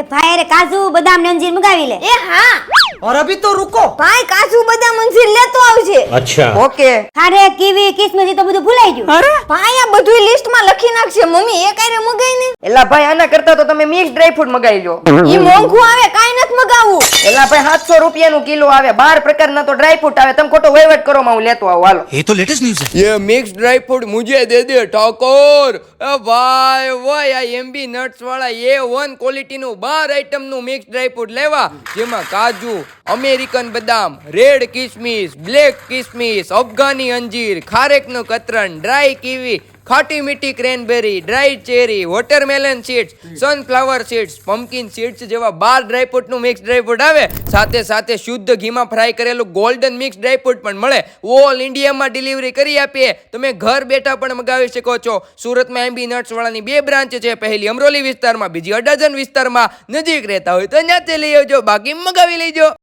એ ભાઈ અરે કાજુ બદામ ને અંજીર મંગાવી લે. એ હા. અરે અભી તો રૂકો. ભાઈ કાજુ બદામ અંજીર લેતો આવજે. અચ્છા. ઓકે. અરે કીવી કિસમિસી તો બધું ભૂલાઈ ગયું. અરે. ભાઈ આ બધું લિસ્ટમાં લખી નાખશે. મમ્મી એ કાઈ મગાઈ ને? એલા ભાઈ આના કરતા તો તમે મિક્સ ડ્રાય ફ્રૂટ મગાઈ લો. ઈ મોંઘું આવે કાઈ નથી મગાવું એલા ભાઈ 700 રૂપિયાનું કિલો આવે. 12 પ્રકારના તો ડ્રાય ફ્રૂટ આવે. તમે ખોટો વહીવટ કરો માં હું લેતો આવું. હાલો. એ તો લેટેસ્ટ ન્યૂઝ છે. યે મિક્સ ડ્રાય ફ્રૂટ મુજે દે દે ઠાકોર. એ ભાઈ ભાઈ આ એમબી નટ્સ વાળા એ વન ક્વોલિટીનું 12 આઇટમનું મિક્સ ડ્રાય ફ્રૂટ લેવા. જેમાં કાજુ અમેરિકન બદામ, રેડ કિસમિસ, બ્લેક કિસમિસ, અફઘાની અંજીર, ખારેકનું કતરણ, ડ્રાય કીવી, ખાટી મીઠી cranberry, dry cherry, watermelon seeds, sunflower seeds, pumpkin seeds જેવા બાર ડ્રાયફ્રૂટનું મિક્સ ડ્રાયફ્રૂટ આવે. સાથે સાથે શુદ્ધ ઘીમાં ફ્રાય કરેલું ગોલ્ડન મિક્સ ડ્રાયફ્રૂટ પણ મળે. ઓલ ઇન્ડિયામાં ડિલિવરી કરી આપીએ. તમે ઘર બેઠા પણ મગાવી શકો છો. સુરતમાં એમબી નટ્સવાળાની બે બ્રાન્ચ છે. પહેલી અમરોલી વિસ્તારમાં, બીજી અડાજણ વિસ્તારમાં નજીક રહેતા હોય તો ત્યાંથી લઈ આવજો. બાકી મગાવી લેજો.